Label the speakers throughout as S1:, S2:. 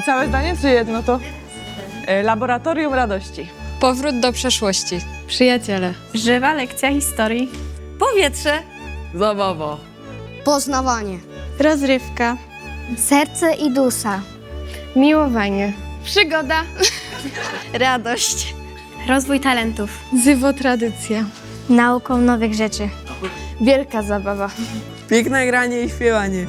S1: Całe zdanie czy jedno to? E, Laboratorium radości.
S2: Powrót do przeszłości.
S3: Przyjaciele.
S4: Żywa lekcja historii.
S5: Powietrze.
S1: Zabawa.
S6: Poznawanie.
S4: Rozrywka.
S6: Serce i dusza.
S3: Miłowanie.
S4: Przygoda.
S5: Radość.
S4: Rozwój talentów.
S3: Zywo tradycja.
S6: Nauką nowych rzeczy.
S3: Wielka zabawa.
S1: Piękne granie i śpiewanie.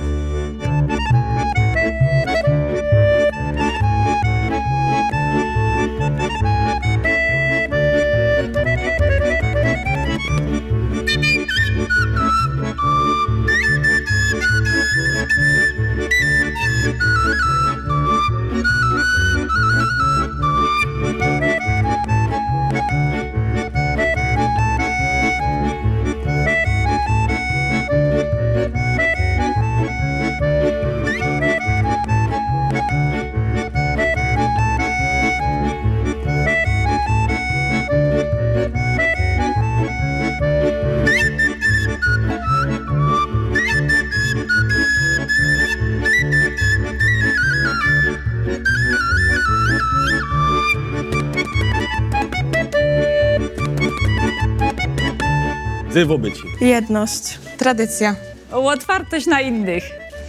S7: Zywobyci.
S3: Jedność. Tradycja.
S5: Otwartość na innych.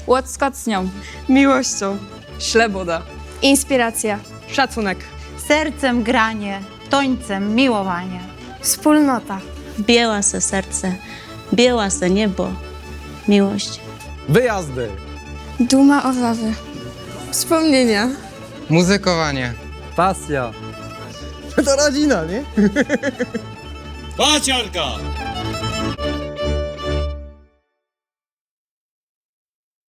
S2: Łockocnią.
S3: Miłością.
S1: Śleboda.
S3: Inspiracja.
S1: Szacunek.
S5: Sercem granie. Tońcem miłowanie.
S6: Wspólnota.
S8: Biała se serce, biała se niebo, miłość.
S7: Wyjazdy.
S3: Duma owawy. Wspomnienia.
S9: Muzykowanie.
S7: Pasja. To rodzina, nie?
S10: पाँच का।